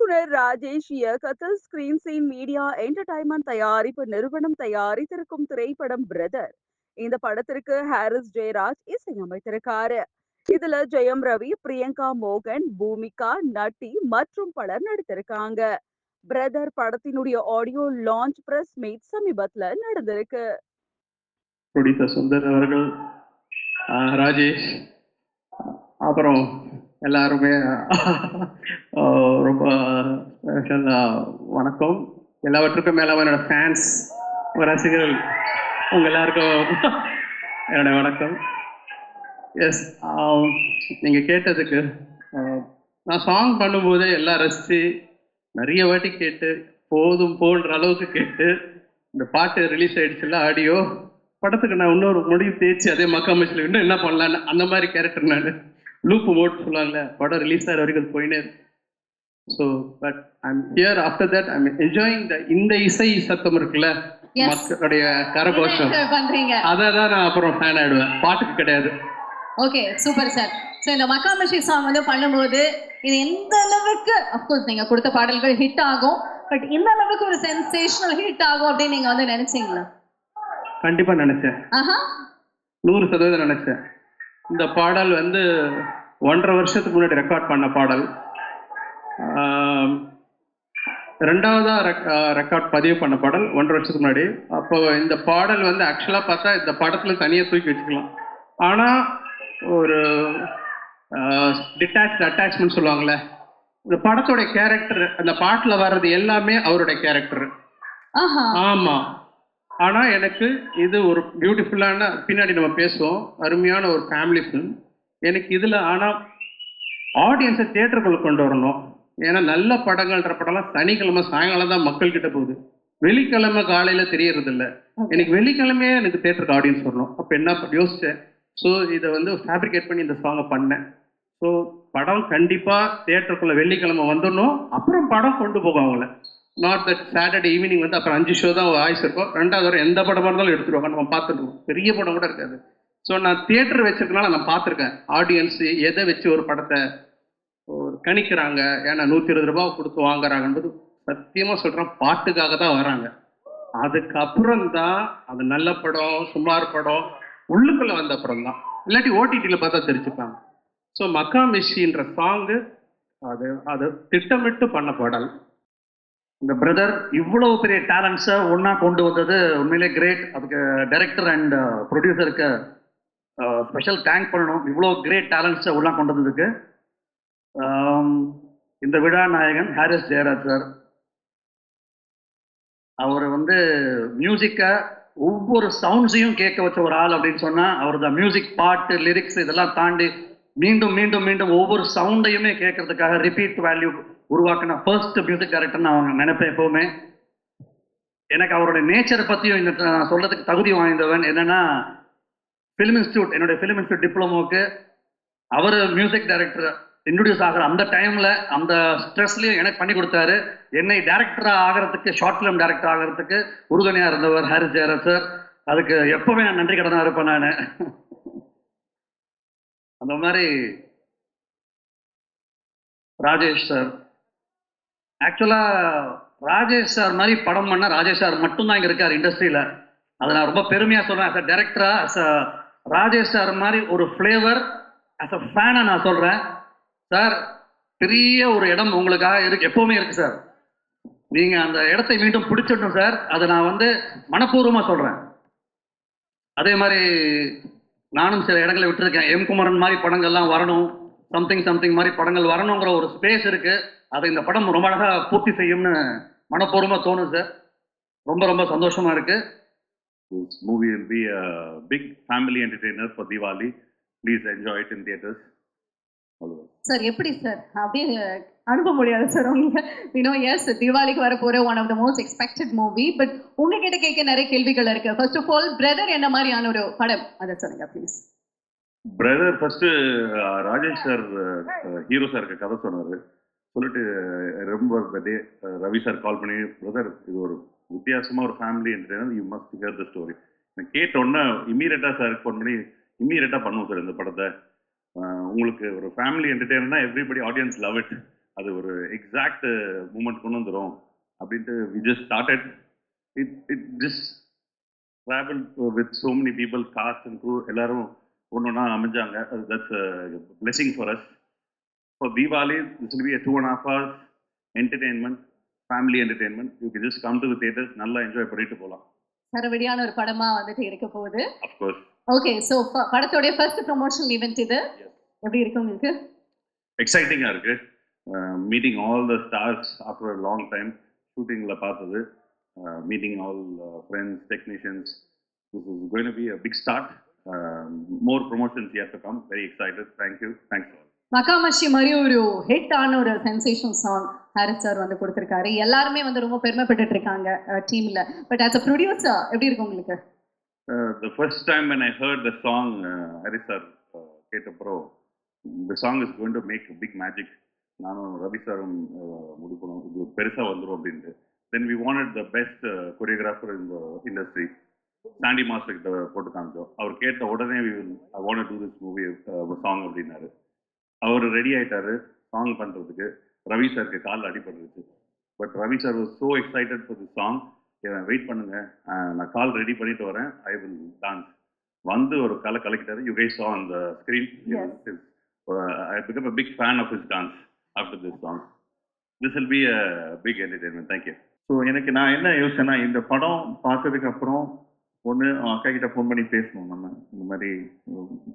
இயக்குனர் ராஜேஷ் இயக்கத்தில் screen scene media entertainment தயாரிப்பு நிறுவனம் தயாரித்திருக்கும் திரைப்படம் பிரதர் இந்த படத்திற்கு ஹாரிஸ் ஜெயராஜ் இசையமைத்திருக்காரு. இதுல ஜெயம் ரவி பிரியங்கா மோகன் பூமிகா நட்டி மற்றும் பலர் நடித்திருக்காங்க. பிரதர் படத்தினுடைய ஆடியோ லான்ச் பிரஸ் மீட் சமீபத்துல நடந்திருக்கு. ப்ரொடியூசர் சுந்தர் அவர்கள் ராஜேஷ் அப்புறம் எல்லாருமே ரொம்ப வணக்கம். எல்லாவற்றுக்கும் மேலே என்னோட ஃபேன்ஸ் ரசிகர்கள் உங்க எல்லாருக்கும் என்னோட வணக்கம். எஸ் நீங்கள் கேட்டதுக்கு நான் சாங் பண்ணும்போதே எல்லாம் ரசித்து நிறைய வாட்டி கேட்டு போதும் போன்ற அளவுக்கு கேட்டு இந்த பாட்டு ரிலீஸ் ஆயிடுச்சுல ஆடியோ படத்துக்கு நான் இன்னொரு முடிவு தேய்ச்சி அதே மக்கா மிஷில் இன்னும் என்ன பண்ணலான்னு அந்த மாதிரி கேரக்டர் நான். லூப்பு மோட் சொல்லுவாங்கல்ல படம் ரிலீஸ் ஆகிற வரைக்கும் போயினே so but I'm here after that I'm enjoying the இந்த இசை சத்தம் இருக்குல்ல. மக்களுடைய கரகோஷம். அதை தான் நான் அப்புறம் ஃபேன் ஆயிடுவேன். பாட்டுக்கு கிடையாது. ஓகே சூப்பர் சார் ஸோ இந்த மக்காமஷி சாங் வந்து பண்ணும்போது இது எந்த அளவுக்கு அஃப்கோர்ஸ் நீங்க கொடுத்த பாடல்கள் ஹிட் ஆகும் பட் இந்த அளவுக்கு ஒரு சென்சேஷனல் ஹிட் ஆகும் அப்படின்னு நீங்க வந்து நினைச்சீங்களா? கண்டிப்பா நினைச்சேன். ஆஹா. நூறு சதவீதம் நினைச்சேன். இந்த பாடல் வந்து ஒன்றரை வருஷத்துக்கு முன்னாடி ரெக்கார்ட் பண்ண பாடல். ஆம், ரெண்டாவதா ரெக்கார்ட் பதிவு பண்ண பாடல் ஒன்றரை வருஷத்துக்கு முன்னாடி. அப்போ இந்த பாடல் வந்து ஆக்சுவலாக பார்த்தா இந்த படத்தில் தனியாக தூக்கி வச்சுக்கலாம். ஆனால் ஒரு டிட்டாச் அட்டாச்மெண்ட் சொல்லுவாங்கள்ல இந்த படத்தோட கேரக்டர் அந்த பாட்டில் வர்றது எல்லாமே அவருடைய கேரக்டர் ஆஹா. ஆமா. ஆனா எனக்கு இது ஒரு பியூட்டிஃபுல்லான பின்னாடி நம்ம பேசுவோம். அருமையான ஒரு ஃபேமிலி ஃபிலிம் எனக்கு இதுல ஆனா ஆடியன்ஸை தியேட்டருக்குள்ள கொண்டு வரணும். ஏன்னா நல்ல படங்கள்ன்ற படம்லாம் சனிக்கிழமை சாயங்காலம் தான் மக்கள் கிட்ட போகுது. வெள்ளிக்கிழமை காலையில தெரியறது இல்ல எனக்கு வெள்ளிக்கிழமையே எனக்கு தியேட்டருக்கு ஆடியன்ஸ் வரணும். அப்ப என்ன யோசிச்சேன். ஸோ இதை வந்து ஃபேப்ரிகேட் பண்ணி இந்த சாங்கை பண்ணேன். ஸோ படம் கண்டிப்பா தியேட்டருக்குள்ள வெள்ளிக்கிழமை வந்துடணும். அப்புறம் படம் கொண்டு போகும் அவங்கள. நாட் தட் சாட்டர்டே ஈவினிங் வந்து அப்புறம் அஞ்சு ஷோ தான் ஆயுஸ் இருக்கும். ரெண்டாவது வரை எந்த படமா இருந்தாலும் எடுத்துருவாங்க நம்ம பார்த்துருக்கோம் பெரிய படம் கூட இருக்காது. ஸோ நான் தியேட்டர் வச்சிருக்கனால நான் பார்த்துருக்கேன். ஆடியன்ஸ் எதை வச்சு ஒரு படத்தை ஒரு கணிக்கிறாங்க ஏன்னா நூற்றி இருபது ரூபாய் கொடுத்து வாங்குறாங்கன்றது சத்தியமாக சொல்கிறேன் பாட்டுக்காக தான் வராங்க. அதுக்கப்புறம் தான் அது நல்ல படம் சுமார் படம் உள்ளுக்குள்ளே வந்த அப்புறம் தான். இல்லாட்டி ஓடிடியில் பார்த்தா தெரிஞ்சுப்பாங்க. ஸோ மக்கா மிஷின்ற சாங்கு அது அது திட்டமிட்டு பண்ண பாடல். இந்த பிரதர் இவ்வளவு பெரிய டேலண்ட்ஸை ஒன்றா கொண்டு வந்தது உண்மையிலே கிரேட் அதுக்கு டைரக்டர் அண்ட் ப்ரொடியூசருக்கு ஸ்பெஷல் தேங்க் பண்ணணும். இவ்வளோ கிரேட் டேலண்ட்ஸை உள்ள கொண்டு வந்ததுக்கு. இந்த விழா நாயகன் ஹாரிஸ் ஜெயராஜ் சார். அவர் வந்து மியூசிக்கை ஒவ்வொரு சவுண்ட்ஸையும் கேட்க வச்ச ஒரு ஆள் அப்படின்னு சொன்னால் அவர் தான் மியூசிக் பாட்டு லிரிக்ஸ் இதெல்லாம் தாண்டி மீண்டும் மீண்டும் மீண்டும் ஒவ்வொரு சவுண்டையுமே கேட்கறதுக்காக ரிப்பீட் வேல்யூ உருவாக்கின ஃபர்ஸ்ட் மியூசிக் டைரக்டர் அவங்க நினைப்பேன் எப்பவுமே. எனக்கு அவரோட நேச்சரை பற்றியும் இந்த நான் சொல்கிறதுக்கு தகுதி வாய்ந்தவன். என்னென்னா ஃபிலிம் இன்ஸ்டியூட் என்னுடைய ஃபிலிம் இன்ஸ்டியூட் டிப்ளமோக்கு அவர் மியூசிக் டைரக்டர் இன்ட்ரடியூஸ் ஆகிற அந்த டைமில் அந்த ஸ்ட்ரெஸ்லையும் எனக்கு பண்ணி கொடுத்தாரு. என்னை டேரக்டராக ஆகிறதுக்கு ஷார்ட் ஃபிலிம் டைரக்டர் ஆகிறதுக்கு உறுதுணையாக இருந்தவர் ஹரி ஜெயராஜ் சார் அதுக்கு எப்போவுமே நான் நன்றி கடனாக இருப்பேன் நான். அந்த மாதிரி ராஜேஷ் சார் ஆக்சுவலாக ராஜேஷ் சார் மாதிரி படம் பண்ண ராஜேஷ் சார் மட்டும்தான் இங்கே இருக்கார் இண்டஸ்ட்ரியில் அதை நான் ரொம்ப பெருமையாக சொல்கிறேன் சார் a டேரக்டரா ராஜேஷ் சார் மாதிரி ஒரு ஃப்ளேவர் அஸ் அ ஃபேனை நான் சொல்கிறேன் சார் பெரிய ஒரு இடம் உங்களுக்காக இருக்கு எப்பவுமே இருக்கு சார். நீங்க அந்த இடத்தை மீண்டும் பிடிச்சிடணும் சார். அதை நான் வந்து மனப்பூர்வமாக சொல்கிறேன் அதே மாதிரி நானும் சில இடங்களை விட்டுருக்கேன். எம் குமரன் மாதிரி படங்கள்லாம் வரணும். சம்திங் சம்திங் மாதிரி படங்கள் வரணுங்கிற ஒரு ஸ்பேஸ் இருக்கு. அதை இந்த படம் ரொம்ப அழகாக பூர்த்தி செய்யும்னு மனப்பூர்வமாக தோணும் சார். ரொம்ப ரொம்ப சந்தோஷமா இருக்குது This movie will be a big family entertainer for Diwali. Please enjoy it in theaters. Sir எப்படி சார் அப்படியே அனுப்ப முடியாது சார் உங்க யூனோ எஸ் தீபாவளிக்கு வர போற one of the most expected movie but உங்ககிட்ட கேட்க நிறைய கேள்விகள் இருக்கு. ஃபர்ஸ்ட் ஆஃப் ஆல் பிரதர் என்ன மாதிரியான ஒரு படம்? அதை சொல்லுங்க please brother first Rajesh sir hero சாருக்கு கதை சொன்னார். சொல்லிட்டு ரொம்ப ரவி சார் கால் பண்ணி பிரதர் இது ஒரு வித்தியாசமாக ஒரு family you must hear the story நான் கேட்டோன்னே இம்மீடியட்டாக சார் ஃபோன் பண்ணி இம்மீடியட்டாக பண்ணுவோம் சார் இந்த படத்தை. உங்களுக்கு ஒரு ஃபேமிலி என்டர்டைனர்னா எவ்ரிபடி ஆடியன்ஸ் லவ் இட் அது ஒரு எக்ஸாக்ட் மூமெண்ட் கொண்டு வந்துடும் அப்படின்ட்டு we just started it it just travel with so many people cast and crew எல்லாரும் ஒன்று ஒன்றா அமைஞ்சாங்க that's blessing for us for Deepavali this will be two and half hours entertainment family entertainment you K just come to theatres நல்லா enjoy பண்ணிட்டு போகலாம் சரவடியான ஒரு படமா வந்துட்டு இருக்க போகுது. அஃப்கோர்ஸ் ஓகே ஸோ படத்தோடைய ஃபர்ஸ்ட் ப்ரொமோஷனல் ஈவெண்ட் இது? எப்படி இருக்கு உங்களுக்கு? எக்ஸைட்டிங்காக இருக்கு. Meeting all the stars after long time ஷூட்டிங்கில் பார்த்தது. Meeting all friends technicians this is going be a big start more promotions come. Very excited. Thank you. Thanks all Makkamishi மாதிரி ஒரு ஹிட் ஆன ஒரு சென்சேஷன் சாங் ஹாரிஸ் சார் வந்து கொடுத்துருக்காரு. எல்லாருமே வந்து ரொம்ப பெருமைப்பட்டு இருக்காங்க டீம்ல பட் ஆஸ் அ ப்ரொடியூசர் எப்படி இருக்கு உங்களுக்கு? The first time when I heard the song, uh, Harris sir கேட்டப்புறம் Keta song is going to make a big magic. நானும் ரவி சாரும் முடிக்கணும். இது பெருசாக வந்துடும் அப்படின்ட்டு. Then we wanted the best choreographer இந்த இண்டஸ்ட்ரி சாண்டி மாஸ்டர் கிட்ட போட்டு காமிச்சோம். அவர் கேட்ட உடனே I want to this movie song அப்படின்னாரு. அவர் ரெடி ஆயிட்டாரு சாங் பண்ணுறதுக்கு ரவி சாருக்கு காலில் அடிபட்டுருச்சு. But Ravi sir was so excited for the song wait பண்ணுங்க. நான் கால் ரெடி பண்ணிட்டு வரேன். ஐ வில் டான்ஸ் வந்து ஒரு கலை கலக்கிட்டாரு. You guys on the screen I become a big fan of his dance after this song this will be a big entertainment thank you so எனக்கு நான் என்ன யோசிச்சேன்னா இந்த படம் பார்த்ததுக்கு அப்புறம் ஒன்று அக்கா கிட்ட ஃபோன் பண்ணி பேசணும். நம்ம இந்த மாதிரி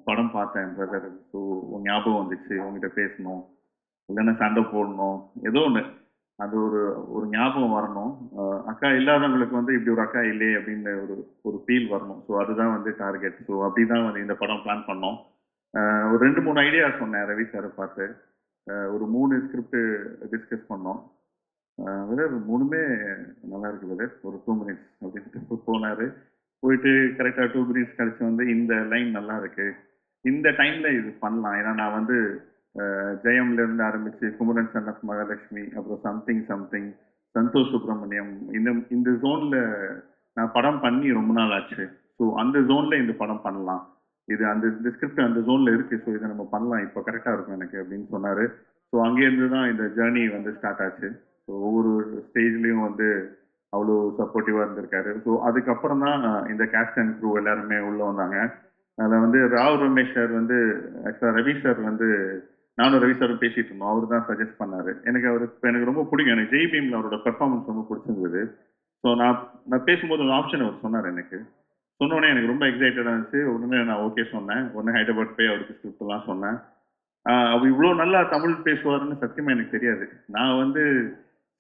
படம் பார்த்தேன் பிரதர் ஸோ உன் ஞாபகம் வந்துச்சு. உங்ககிட்ட பேசணும். இல்லைன்னா சண்டை போடணும். ஏதோ ஒன்று அது ஒரு ஒரு ஞாபகம் வரணும். அக்கா இல்லாதவங்களுக்கு வந்து இப்படி ஒரு அக்கா இல்லையே அப்படின்னு ஒரு ஒரு ஃபீல் வரணும். ஸோ அதுதான் வந்து டார்கெட் ஸோ அப்படி தான் வந்து இந்த படம் பிளான் பண்ணோம். ஒரு ரெண்டு மூணு ஐடியா சொன்னேன் ரவி சாரை பார்த்து. ஒரு மூணு ஸ்கிரிப்ட் டிஸ்கஸ் பண்ணோம். வெதர் மூணுமே நல்லா இருக்கு வெதர் ஒரு டூ மினிட்ஸ் அப்படின்ட்டு போனார். போயிட்டு கரெக்டாக டூ மினிட்ஸ் கழிச்சு வந்து இந்த லைன் நல்லா இருக்கு. இந்த டைம்ல இது பண்ணலாம். ஏன்னா நான் வந்து ஜெயம்ல இருந்து ஆரம்பிச்சு குமரன் சன் ஆஃப் மகாலட்சுமி அப்புறம் சம்திங் சம்திங் சந்தோஷ் சுப்பிரமணியம். இந்த இந்த ஜோன்ல நான் படம் பண்ணி ரொம்ப நாள் ஆச்சு. ஸோ அந்த ஜோன்ல இந்த படம் பண்ணலாம். இது அந்த இந்த ஸ்கிரிப்ட் அந்த ஜோன்ல இருக்கு. ஸோ இதை நம்ம பண்ணலாம். இப்போ கரெக்டாக இருக்கும் எனக்கு அப்படின்னு சொன்னாரு. ஸோ அங்கேருந்து தான் இந்த ஜேர்னி வந்து ஸ்டார்ட் ஆச்சு. ஸோ ஒவ்வொரு ஸ்டேஜ்லேயும் வந்து அவ்வளோ சப்போர்ட்டிவாக இருந்திருக்காரு. ஸோ அதுக்கப்புறம் தான் இந்த கேஸ்ட் அண்ட் க்ரூ எல்லாருமே உள்ளே வந்தாங்க. அதில் வந்து ராவ் ரமேஷ் சார் வந்து ஆக்சுவலாக ரவி சார் வந்து நானும் ரவி சாரும் பேசிட்டு இருந்தோம். அவர் தான் சஜஸ்ட் பண்ணாரு. எனக்கு அவர் எனக்கு ரொம்ப பிடிக்கும். எனக்கு ஜெய் பீம்ல அவரோட பெர்ஃபார்மன்ஸ் ரொம்ப பிடிச்சிருந்தது. ஸோ நான் நான் பேசும்போது ஒரு ஆப்ஷன் அவர் சொன்னார் எனக்கு. சொன்னோடனே எனக்கு ரொம்ப எக்ஸைட்டடாக இருந்துச்சு. உடனே நான் ஓகே சொன்னேன். உடனே ஹைதராபாத் போய் அவருக்கு ஸ்கிரிப்ட்லாம் சொன்னேன். அவர் இவ்வளோ நல்லா தமிழ் பேசுவாருன்னு சத்தியமாக எனக்கு தெரியாது. நான் வந்து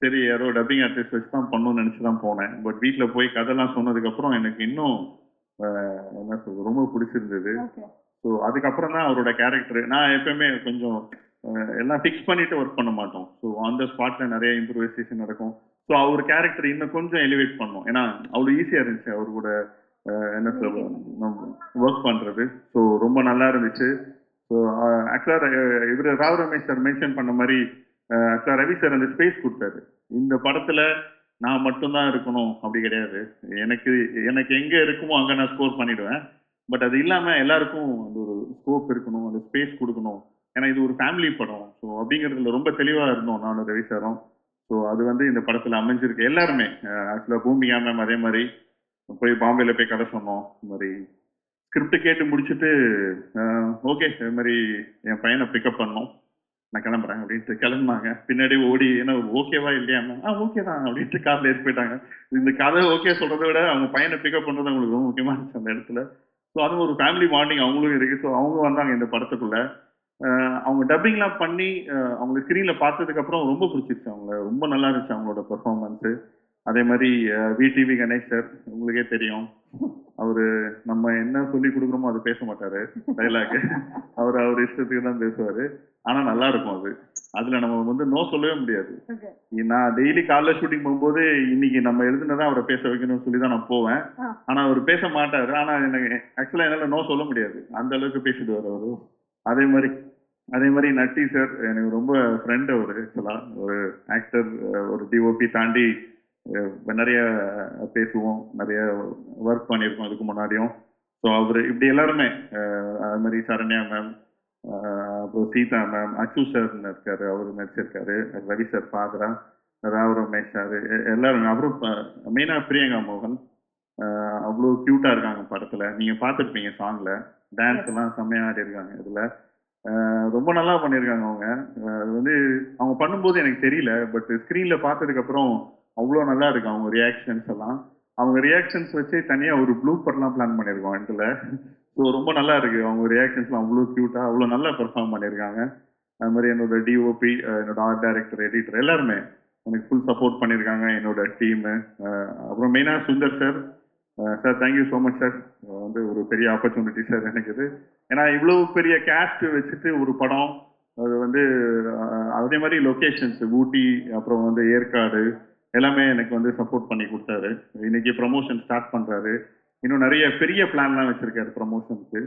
சரி யாரோ டப்பிங் ஆர்டிஸ்ட் வச்சு தான் பண்ணணும்னு நினச்சி தான் போனேன். பட் வீட்டில் போய் கதைலாம் சொன்னதுக்கப்புறம் எனக்கு இன்னும் என்ன சொல்றது ரொம்ப பிடிச்சிருந்தது. ஸோ அதுக்கப்புறம் தான் அவரோட கேரக்டர் நான் எப்பயுமே கொஞ்சம் எல்லாம் ஃபிக்ஸ் பண்ணிட்டு ஒர்க் பண்ண மாட்டோம். ஸோ அந்த ஸ்பாட்ல நிறைய இம்ப்ரூவைசேஷன் நடக்கும். ஸோ அவர் கேரக்டர் இன்னும் கொஞ்சம் எலிவேட் பண்ணோம். ஏன்னா அவ்வளோ ஈஸியாக இருந்துச்சு அவர் கூட என்ன சொல்ல ஒர்க் பண்ணுறது ஸோ ரொம்ப நல்லா இருந்துச்சு. ஸோ ஆக்சுவலாக இவர் ராவ் ரமேஷ் சார் மென்ஷன் பண்ண மாதிரி ஆக்சுவலாக ரவி சார் அந்த ஸ்பேஸ் கொடுத்தாரு. இந்த படத்தில் நான் மட்டும்தான் இருக்கணும். அப்படி கிடையாது. எனக்கு எனக்கு எங்கே இருக்குமோ அங்கே நான் ஸ்கோர் பண்ணிடுவேன். பட் அது இல்லாமல் எல்லாருக்கும் அந்த ஒரு ஸ்கோப் இருக்கணும் அந்த ஸ்பேஸ் கொடுக்கணும். ஏன்னா இது ஒரு ஃபேமிலி படம். ஸோ அப்படிங்கிறதுல ரொம்ப தெளிவாக இருந்தோம் நானும் ரவி சாரும். ஸோ அது வந்து இந்த படத்தில் அமைஞ்சிருக்கு. எல்லாருமே ஆக்சுவலாக பூமிகா மேம் அதே மாதிரி போய் பாம்பேல போய் கதை சொன்னோம். இந்த மாதிரி ஸ்கிரிப்ட் கேட்டு முடிச்சுட்டு ஓகே இது மாதிரி என் பையனை பிக்கப் பண்ணோம். நான் கிளம்புறேன் அப்படின்ட்டு கிளம்புனாங்க. பின்னாடி ஓடி ஏன்னா ஓகேவா இல்லையா ஆ ஓகே தான் அப்படின்ட்டு காரில் ஏறி போயிட்டாங்க. இந்த கதை ஓகே சொல்றதை விட அவங்க பையனை பிக்கப் பண்ணுறது அவங்களுக்கு ரொம்ப முக்கியமாக இருந்துச்சு அந்த இடத்துல. ஸோ அது ஒரு ஃபேமிலி மார்னிங் அவங்களும் இருக்கு. ஸோ அவங்க வந்தாங்க இந்த படத்துக்குள்ள. அவங்க டப்பிங்லாம் பண்ணி அவங்க ஸ்க்ரீனில் பார்த்ததுக்கு அப்புறம் ரொம்ப பிடிச்சிருச்சு அவங்க ரொம்ப நல்லா இருந்துச்சு அவங்களோட பெர்ஃபார்மன்ஸு அதே மாதிரி விடிவி கணேஷ் சார் உங்களுக்கே தெரியும். அவரு நம்ம என்ன சொல்லி கொடுக்குறோமோ அது பேச மாட்டாரு. டைலாக் அவர் அவர் இஷ்டத்துக்கு தான் பேசுவாரு. ஆனா நல்லா இருக்கும் அது. அதுல நம்ம வந்து நோ சொல்லவே முடியாது. நான் டெய்லி காலைல ஷூட்டிங் போகும்போது இன்னைக்கு நம்ம எழுதுனதான் அவரை பேச வைக்கணும்னு சொல்லி தான் நான் போவேன். ஆனா அவர் பேச மாட்டாரு. ஆனா எனக்கு ஆக்சுவலா என்னால நோ சொல்ல முடியாது. அந்த அளவுக்கு பேசிடுவார் அவரு. அதே மாதிரி அதே மாதிரி நட்டி சார் எனக்கு ரொம்ப ஃப்ரெண்ட் அவரு. ஆக்சுவலா ஒரு ஆக்டர் ஒரு டிஓபி தாண்டி நிறைய பேசுவோம். நிறைய ஒர்க் பண்ணியிருக்கோம் அதுக்கு முன்னாடியும். ஸோ அவர் இப்படி எல்லாருமே அது மாதிரி சரண்யா மேம் அப்புறம் சீதா மேம் அச்சு சார்னு இருக்காரு அவர் நடிச்சிருக்காரு. ரவி சார் பாத்ரா ராவ் ரமேஷ் சார் எல்லாரும் அப்புறம் மெயினாக பிரியங்கா மோகன். அவ்வளோ க்யூட்டாக இருக்காங்க படத்தில். நீங்கள் பார்த்துருப்பீங்க சாங்ல டான்ஸ் எல்லாம் செம்மையா ஆடி இருக்காங்க இதில் ரொம்ப நல்லா பண்ணியிருக்காங்க அவங்க. அது வந்து அவங்க பண்ணும்போது எனக்கு தெரியல பட் ஸ்க்ரீனில் பார்த்ததுக்கப்புறம் அவ்வளோ நல்லா இருக்கு அவங்க ரியாக்ஷன்ஸ் எல்லாம். அவங்க ரியாக்ஷன்ஸ் வச்சு தனியாக ஒரு ப்ளூ ப்ளூப்பர்லாம் பிளான் பண்ணியிருக்கோம் இதில். ஸோ ரொம்ப நல்லா இருக்கு. அவங்க ரியாக்ஷன்ஸ்லாம் அவ்வளோ க்யூட்டாக அவ்வளோ நல்லா பெர்ஃபார்ம் பண்ணியிருக்காங்க. அது மாதிரி என்னோட டிஓபி என்னோட ஆர்ட் டைரக்டர் எடிட்டர் எல்லாருமே எனக்கு ஃபுல் சப்போர்ட் பண்ணியிருக்காங்க என்னோட டீமு அப்புறம் மெயினாக Sundar sir sir thank you so much sir வந்து ஒரு பெரிய ஆப்பர்ச்சுனிட்டி சார் எனக்கு இது. ஏன்னா இவ்வளோ பெரிய கேஸ்ட் வச்சுட்டு ஒரு படம் அது வந்து அதே மாதிரி லொக்கேஷன்ஸ் ஊட்டி அப்புறம் வந்து ஏற்காடு எல்லாமே எனக்கு வந்து சப்போர்ட் பண்ணி கொடுத்தாரு. இன்னைக்கு ப்ரமோஷன் ஸ்டார்ட் பண்ணுறாரு இன்னும் நிறைய பெரிய பிளான்லாம் வச்சிருக்காரு ப்ரமோஷனுக்கு